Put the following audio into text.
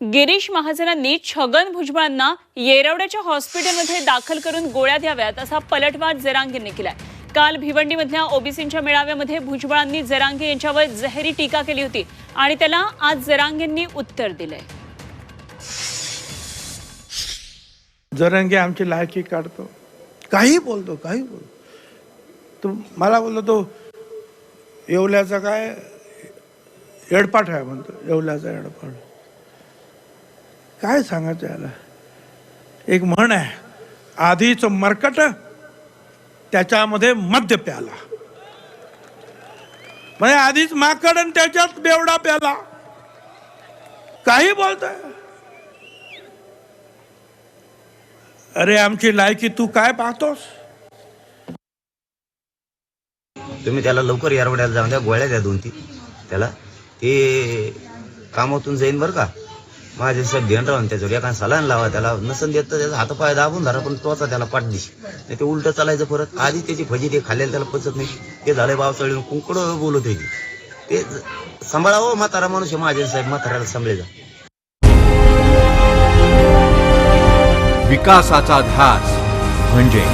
गिरीश महाजनांनी छगन भुजबळांना येरवड्याच्या हॉस्पिटलमध्ये दाखल करून गोळ्या द्याव्यात असा पलटवार जरांगेंनी केलाय. काल भिवंडीमधल्या ओबीसींच्या मेळाव्यामध्ये भुजबळांनी जरांगे यांच्यावर जहेरी टीका केली होती आणि त्याला आज जरांगेंनी उत्तर दिलंय. जरांगे आमची लायकी काढतो. काही बोलतो काही बोलतो. तो मला बोलतो तो येवल्याचा काय एडपाठ आहे म्हणतो येवल्याचा एडपाठ काय सांगायचं याला? एक म्हण आहे आधीच मरकट त्याच्यामध्ये मद्य प्याला. म्हणजे आधीच माकड आणि त्याच्यात बेवडा प्याला. काही बोलतोय? अरे आमची लायकी तू काय पाहतोस? तुम्ही त्याला लवकर यारवड्याला जाऊन द्या गोळ्या द्या दोन तीन त्याला ते कामातून जाईन बरं का? माझे साहेब ध्यान राहून त्याच्यावर एका सलान लावा त्याला नसन देत तर त्याचा हातपाय दाबून धरा पण तोचा त्याला पाठ दिशी. नाही ते उलट चालायचं परत. आधी त्याची भजी ते खाल्लेलं त्याला पचत नाही. ते झालंय पावसाळी कुंकड बोलत होती. ते सांभाळावं हो, म्हातारा माणूस आहे माझे साहेब म्हाताऱ्याला सांभाळायचा विकासाचा ध्यास म्हणजे